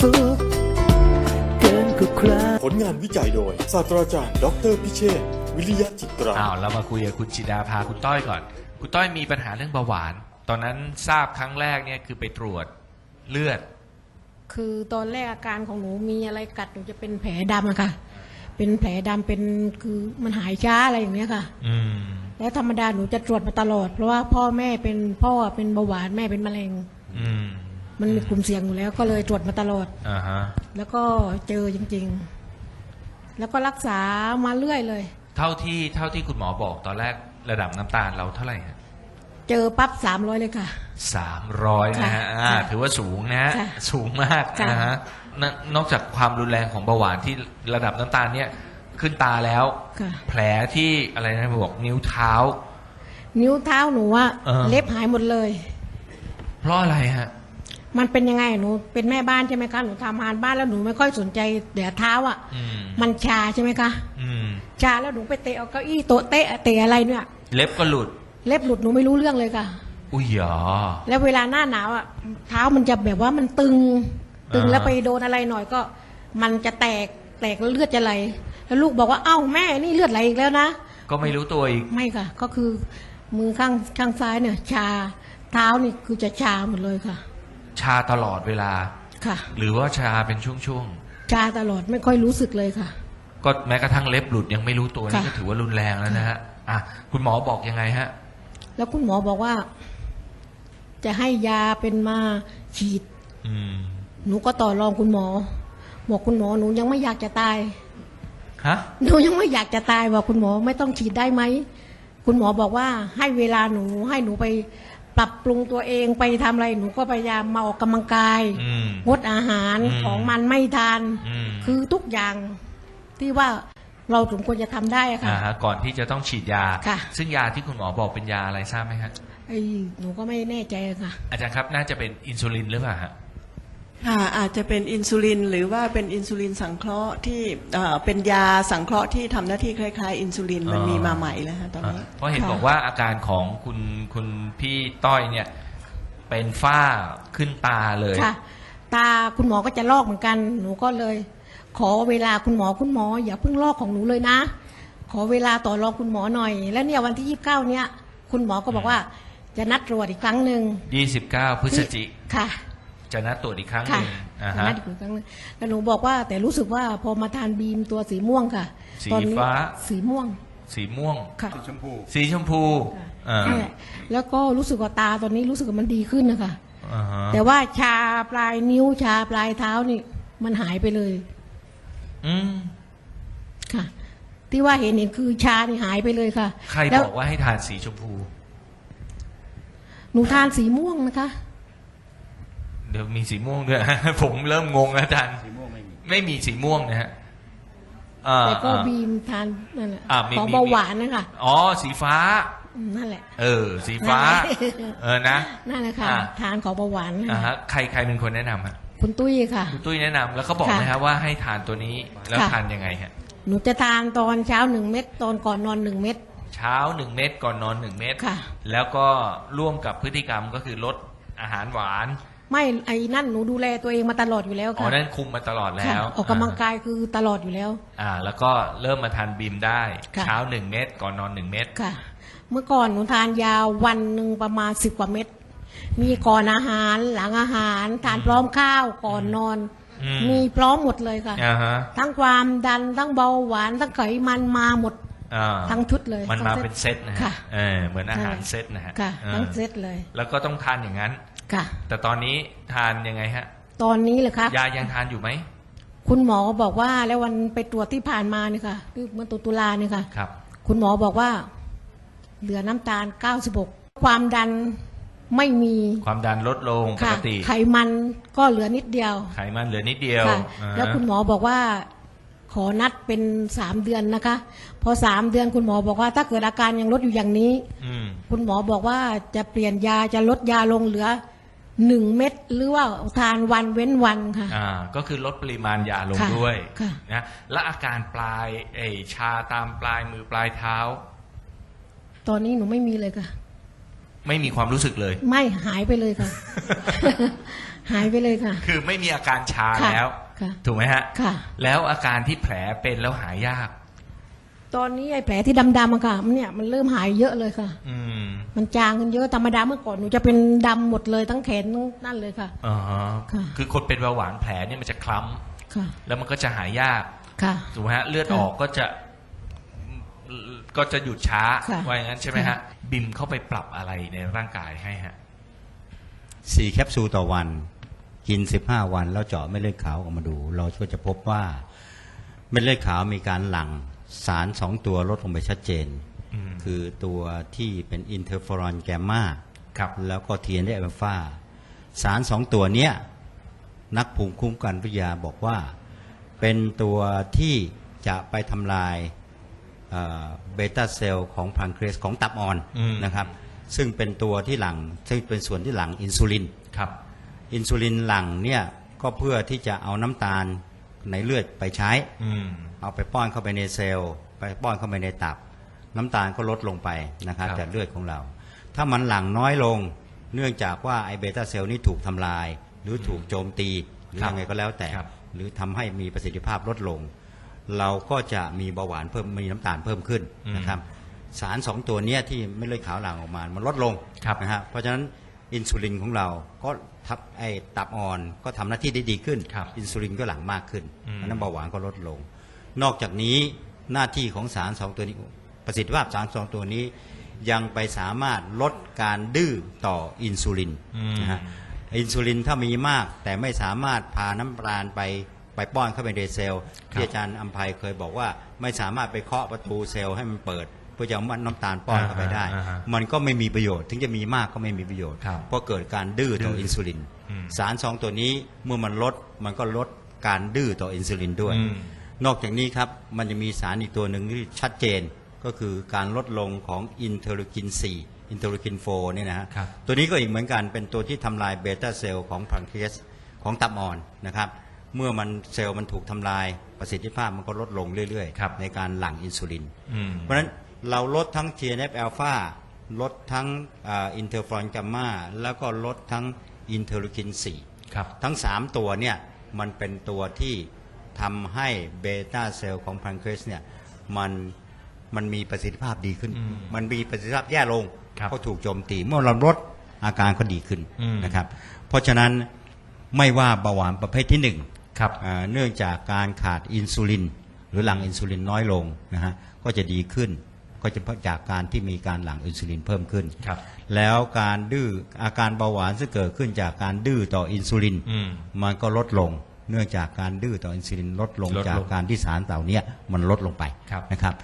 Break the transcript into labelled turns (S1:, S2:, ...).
S1: สุขเกินกว่าใคร
S2: ผลงานวิจัยโดย ศาสตราจารย์ดออเตอร์พิเชษฐ์วิริยะจิตรา
S3: อ้าวเรามาคุยกับคุณจิดาภาคุณต้อยก่อน คุณต้อยมีปัญหาเรื่องเบาหวาน ตอนนั้นทราบครั้งแรกเนี่ยคือไปตรวจเลือด
S4: คือตอนแรกอาการของหนูมีอะไรกัดหนูจะเป็นแผลดำอะค่ะ เป็นแผลดำเป็นคือมันหายช้าอะไรอย่างเงี้ยค่ะ
S3: อืม
S4: แล้วธรรมดาหนูจะตรวจมาตลอด เพราะว่าพ่อแม่เป็นพ่อเป็นเบาหวานแม่เป็นมะเร็ง
S3: อืม
S4: มันมีกลุ่มเสี่ยงอยู่แล้วก็เลยตรวจมาตลอด
S3: อ่าฮะ
S4: แล้วก็เจอจริง ๆ แล้วก็รักษามาเรื่อยเลย
S3: เท่าที่เท่าที่คุณหมอบอกตอนแรกระดับน้ำตาลเราเท่าไหร่ฮะ
S4: เจอปั๊บสามร้อยเลยค่ะ
S3: สามร้อยนะฮะ
S4: ค่ะ
S3: อ่า
S4: ค่ะ
S3: ถือว่าสูงนะฮะ
S4: ค่ะ
S3: สูงมาก
S4: ค่ะ
S3: นะฮะนนอกจากความรุนแรงของเบาหวานที่ระดับน้ำตาลเนี่ยขึ้นตาแล้ว
S4: ค่ะ
S3: แผลที่อะไรนะบอกนิ้วเท้า
S4: นิ้วเท้าหนูว่า
S3: เออ
S4: เล็บหายหมดเลย
S3: เพราะอะไรฮะ
S4: มันเป็นยังไงหนูเป็นแม่บ้านใช่ไหมคะหนูทำงานบ้านแล้วหนูไม่ค่อยสนใจเดี๋ยวเท้าอะ
S3: อืม
S4: มันชาใช่ไหมคะ
S3: อืม
S4: ชาแล้วหนูไปเตะเอาเก้าอี้โต๊ะเตะเตะอะไรเนี่ย
S3: เล็บก็หลุด
S4: เล็บหลุดหนูไม่รู้เรื่องเลยค่ะ
S3: อุ้ยหยอ
S4: แล้วเวลาหน้าหนาวอะเท้ามันจะแบบว่ามันตึง ตึง
S3: อ่า
S4: แล้วไปโดนอะไรหน่อยก็ มันจะแตกแตกแล้วเลือดจะไหล แล้วลูกบอกว่าเอ้าแม่นี่เลือดไหลอีกแล้วนะ
S3: ก็ไม่รู้ตัวอีก
S4: ไม่ค่ะ ก็คือมือข้างข้างซ้ายเนี่ย ชาเท้านี่คือจะชาหมดเลยค่ะ
S3: ชาตลอดเวลา
S4: ค่ะ
S3: หรือว่าชาเป็นช่วง
S4: ชาตลอดไม่ค่อยรู้สึกเลยค่ะ
S3: ๆ ก็แม้กระทั่งเล็บหลุดยังไม่รู้ตัวนี่
S4: ค่ะ
S3: ก็ถือว่ารุนแรงแล้วนะฮะอะคุณหมอบอกยังไงฮะ
S4: แล้วคุณหมอบอกว่า จะให้ยาเป็นมาฉีด
S3: อืม
S4: หนูก็ต่อรองคุณหมอ บอกคุณหมอหนูยังไม่อยากจะตาย
S3: ฮะ
S4: หนูยังไม่อยากจะตายบอกคุณหมอไม่ต้องฉีดได้ไหม คุณหมอบอกว่าให้เวลาหนูให้หนูไป ปรับปรุงตัวเองไปทำอะไรหนูก็พยายามมาออกกำลังกาย
S3: อืม
S4: งดอาหาร
S3: อืม
S4: ของมันไม่ทาน
S3: อืม
S4: คือทุกอย่างที่ว่าเราสมควรจะทำได้อะค่ะ
S3: อ่าฮะก่อนที่จะต้องฉีดยา
S4: ค่ะ
S3: ซึ่งยาที่คุณหมอบอกเป็นยาอะไรทราบไหมฮะ
S4: ไอ้หนูก็ไม่แน่ใจค่ะ
S3: อาจารย์ครับน่าจะเป็นอินซูลินหรือเปล่าฮะ
S5: ค่ะอาจจะเป็นอินซูลินหรือว่าเป็นอินซูลินสังเคราะห์ที่เอ่อเป็นยาสังเคราะห์ที่ทำหน้าที่คล้ายๆ อินซูลินมัน
S3: อ๋อ
S5: มีมาใหม่แล้วฮะตอนนี้
S3: เพราะเห็น
S4: ค่ะ
S3: บอกว่าอาการของคุณคุณพี่ต้อยเนี่ย เป็นฝ้าขึ้นตาเลย
S4: ค่ะ ตาคุณหมอก็จะลอกเหมือนกัน หนูก็เลย ขอเวลาคุณหมอคุณหมอ อย่าเพิ่งลอกของหนูเลยนะ ขอเวลาต่อรองคุณหมอหน่อย แล้วเนี่ยวันที่ยี่สิบเก้าเนี่ย คุณหมอก็บอกว่า จะนัดตรวจอีกครั้งหนึ่ง
S3: 29 พฤศจิ
S4: ค่ะ
S3: จะนัดตรวจอีกครั้งห
S4: ค่ะ
S3: นึ่งอ่า
S4: จะ
S3: ฮะ
S4: นัดอีกครั้งหนึงแล้วหนูบอกว่าแต่รู้สึกว่าพอมาทานบีมตัวสีม่วงค่ะ
S3: สี
S4: ตอนนี้
S3: ฟ้า
S4: สีม่วง
S3: สีม่วง
S4: ค่ะ
S3: สีชมพูอ่า
S4: นั่นแหละแล้วก็รู้สึกว่าตาตอนนี้รู้สึกว่ามันดีขึ้นนะคะ
S3: อ่าฮะ
S4: แต่ว่าชาปลายนิ้วชาปลายเท้านี่มันหายไปเลย
S3: อืม
S4: ค่ะ ที่ว่าเห็นเห็นคือชานี่หายไปเลยค่ะ
S3: ใคร
S4: แล้ว
S3: บอกว่าให้ทานสีชมพู
S4: หนูทานสีม่วงนะคะ
S3: เดี๋ยวมีสีม่วงด้วย ผมเริ่มงงแล้วอาจารย์สีม่วงไม่มีไม่มีสีม่วงนะฮะอ่า
S4: แต่ก็
S3: อ่า
S4: บีมทานนั่นแหละ
S3: อ่ามี
S4: ของ
S3: มี
S4: เบาหวานนะคะ
S3: อ๋อ สีฟ้า
S4: อืมนั่นแหละ
S3: เออ สีฟ้า
S4: นั่นแหละ
S3: เออนะ
S4: นั่นแหละค่ะ
S3: อ่า
S4: ทานของเบาหวานนะคะ
S3: อ่าฮะใครใครเป็นคนแนะนำฮะ
S4: คุณตุ้ยค่ะ
S3: คุณตุ้ยแนะนำแล้วเขาบอก
S4: ค่ะ
S3: ไหมฮะว่าให้ทานตัวนี้แล้ว
S4: ค่ะ
S3: ทานยังไงฮะ
S4: หนูจะทานตอนเช้าหนึ่งเม็ดตอนก่อนนอนหนึ่งเม็ด
S3: เช้าหนึ่งเม็ดก่อนนอนหนึ่งเม็ด
S4: ค่ะ
S3: แล้วก็ร่วมกับพฤติกรรมก็คือลดอาหารหวาน
S4: ไม่ไอ้นั่นหนูดูแลตัวเองมาตลอดอยู่แล้ว
S3: อ๋อ
S4: ค่ะ
S3: นั่นคุมมาตลอดแล้
S4: ค่ะ
S3: ว
S4: ออกกำลังกายคือตลอดอยู่แล้ว
S3: อ่า แล้วก็เริ่มมาทานบีมได้
S4: ค่ะ
S3: เช้าหนึ่งเม็ดก่อนนอนหนึ่งเม็ด
S4: ค่ะ เมื่อก่อนหนูทานยาวันหนึ่งประมาณสิบกว่าเม็ดมีก่อนอาหารหลังอาหาร ทานพร้อมข้าวก่อนนอน
S3: อืม
S4: มีพร้อมหมดเลยค่ะ
S3: อ่าฮะ
S4: ทั้งความดันทั้งเบาหวานทั้งไขมันมาหมด
S3: อ่า
S4: ทั้งชุดเลย
S3: มันมา
S4: ทั้ง
S3: เป็นเซตนะฮะ
S4: ค่ะ
S3: เออเหมือนอาหาร
S4: ใช่
S3: เซตนะฮะ
S4: ค่ะ
S3: ออ
S4: ทั้งเซตเลย
S3: แล้วก็ต้องทานอย่างนั้น
S4: ค่ะ
S3: แต่ตอนนี้ทานยังไงฮะ
S4: ตอนนี้เลยครับ
S3: ยายังทานอยู่ไหม
S4: คุณหมอบอกว่าแล้ววันไปตรวจที่ผ่านมาเนี่ยค่ะคือเมื่อตุตุลาเนี่ยค่ะ
S3: ครับ
S4: คุณหมอบอกว่า เหลือน้ำตาล 96 ความดันไม่มี
S3: ความดันลดลงป
S4: ค่ะ
S3: กติ
S4: ไขมันก็เหลือนิดเดียว
S3: ไขมันเหลือนิดเดียว
S4: ค่ะ
S3: อ่าฮะ
S4: แล้วคุณหมอบอกว่า ขอนัดเป็นสามเดือนนะคะ พอสามเดือนคุณหมอบอกว่า ถ้าเกิดอาการยังลดอยู่อย่างนี้
S3: อืม
S4: คุณหมอบอกว่าจะเปลี่ยนยาจะลดยาลงเหลือ หนึ่งเม็ดหรือว่าทานวันเว้นวันค่ะ
S3: อ่าก็คือลดปริมาณยาลง
S4: ค่ะ
S3: ด้วย
S4: ค่ะ
S3: นะและอาการปลายเอยชาตามปลายมือปลายเท้า
S4: ตอนนี้หนูไม่มีเลยค่ะ
S3: ไม่มีความรู้สึกเลย
S4: ไม่หายไปเลยค่ะ หายไปเลยค่ะ
S3: คือไม่มีอาการชา
S4: ค่ะ
S3: แล้ว
S4: ค่ะ
S3: ถูกไหมฮะ
S4: ค่ะ
S3: แล้วอาการที่แผลเป็นแล้วหายยาก
S4: ตอนนี้ไอ้แผลที่ดำๆอะค่ะมันเนี่ยมันเริ่มหายเยอะเลยค่ะ
S3: อืม
S4: มันจางกันเยอะธรรมดาเมื่อก่อนหนูจะเป็นดำหมดเลยทั้งแขนทั้งนั่นเลยค่ะ
S3: อ่าฮะ
S4: ค่ะ
S3: คือคนเป็นเบาหวานแผลเนี่ยมันจะคล้
S4: ค่ะำ
S3: แล้วมันก็จะหายยาก
S4: ค่ะ
S3: ถูกไหมฮะเลือด
S4: ค่ะ
S3: ออกก็จะก็จะหยุดช้า
S4: ค่ะ
S3: ว่าอย่างนั้นใช่ไหมฮะ
S4: ค่ะ
S3: บิมเข้าไปปรับอะไรในร่างกายให้ฮะ
S6: สี่แคปซูลต่อวัน กิน 15 วัน แล้วเจาะเม็ดเลือดขาวออกมาดู เราก็จะพบว่าเม็ดเลือดขาวมีการหลั่ง สารสองตัวลดลงไปชัดเจน
S3: อืม
S6: คือตัวที่เป็นอินเทอร์ฟอรอนแกมมา
S3: ครับ
S6: แล้วก็ TNF อัลฟาสารสองตัวเนี้ยนักภูมิคุ้มกันวิทยาบอกว่า เป็นตัวที่จะไปทำลายเบต้าเซลล์ของพังเครสของตับอ่อน
S3: อืม
S6: นะครับ ซึ่งเป็นตัวที่หลังซึ่งเป็นส่วนที่หลังอินซูลิน
S3: ครับ
S6: อินซูลินหลั่งเนี่ยก็เพื่อที่จะเอาน้ำตาล ในเลือดไปใช้
S3: อืม
S6: เอาไปป้อนเข้าไปในเซลล์ ไปป้อนเข้าไปในตับ น้ำตาลก็ลดลงไปนะครับ
S3: ครับ
S6: จากเลือดของเรา ถ้ามันหลั่งน้อยลง เนื่องจากว่าไอเบต้าเซลล์นี้ถูกทำลาย หรือถูกโจมตีหรือ
S3: ครับ
S6: ยังไงก็แล้วแต่
S3: ครับ
S6: หรือทำให้มีประสิทธิภาพลดลง เราก็จะมีเบาหวานเพิ่มมีน้ำตาลเพิ่มขึ้นนะครับ สารสองตัวเนี้ยที่ไม่เลือดขาวหลั่งออกมา มันลดลง
S3: ครับ
S6: นะฮะเพราะฉะนั้น อินซูลินของเราก็ทับไอตับอ่อนก็ทำหน้าที่ได้ดีขึ้น
S3: ครับ
S6: อินซูลินก็หลั่งมากขึ้น
S3: อืม
S6: เพราะฉะนั้นเบาหวานก็ลดลง นอกจากนี้หน้าที่ของสารสองตัวนี้ ประสิทธิภาพสารสองตัวนี้ ยังไปสามารถลดการดื้อต่ออินซูลิน
S3: อืม
S6: นะฮะอินซูลินถ้ามีมากแต่ไม่สามารถพาน้ำตาลไปไปป้อนเข้าไปในเซลล์ที่อาจารย์อัมภัยเคยบอกว่าไม่สามารถไปเคาะประตูเซลล์ให้มันเปิดเพื่อจะเอาน้ำตาลป้อนเข้าไปได้
S3: อ่าฮะ
S6: มันก็ไม่มีประโยชน์ ถึงจะมีมากก็ไม่มีประโยชน์
S3: ครับ
S6: เพราะเกิดการดื้อต่ออินซูลิน
S3: อืม
S6: สารสองตัวนี้เมื่อมันลดมันก็ลดการดื้อต่ออินซูลินด้วย
S3: อืม
S6: นอกจากนี้ครับมันจะมีสารอีกตัวหนึ่งที่ชัดเจนก็คือการลดลงของอินเทอร์ลูคิน 4 อินเทอร์ลูคิน4เนี่ยนะฮะ
S3: ครับ
S6: ตัวนี้ก็อีกเหมือนกันเป็นตัวที่ทำลายเบต้าเซลล์ของพังเครียสของตับอ่อนนะครับ เมื่อมันเซลล์มันถูกทำลายประสิทธิภาพมันก็ลดลงเรื่อย
S3: ครับ
S6: ในการหลั่งอินซูลิน
S3: อืม
S6: เพราะฉะนั้น เราลดทั้ง TNF อ l p h a ลดทั้งอินเทอร์ฟรอนกัมมาแล้วก็ลดทั้งอินเทอร์ลูคิน4
S3: ครับ
S6: ทั้ง 3 ตัวเนี่ยมันเป็นตัวที่ทำให้เบต้าเซลล์ของพังเครสเนี่ยมันมันมีประสิทธิภาพดีขึ้น
S3: อืม
S6: มันมีประสิทธิภาพแย่ลง
S3: ครับ
S6: เพราะถูกโจมตีเมื่อเราลดอาการก็ดีขึ้น
S3: อืม
S6: นะครับ เพราะฉะนั้นไม่ว่าเบาหวานประเภทที่หนึ่ง
S3: ครับ
S6: อ่าเนื่องจากการขาดอินซูลิน หรือหลั่งอินซูลินน้อยลงนะฮะก็จะดีขึ้น ก็จะจากการที่มีการหลั่งอินซูลินเพิ่มขึ้น
S3: ครับ
S6: แล้วการดื้ออาการเบาหวานซึ่งเกิดขึ้นจากการดื้อต่ออินซูลิน
S3: อืม
S6: มันก็ลดลง เนื่องจากการดื้อต่ออินซูลินลดลง
S3: ลดลง
S6: จากการที่สารเหล่านี้มันลดลงไป
S3: ครับ
S6: นะครับ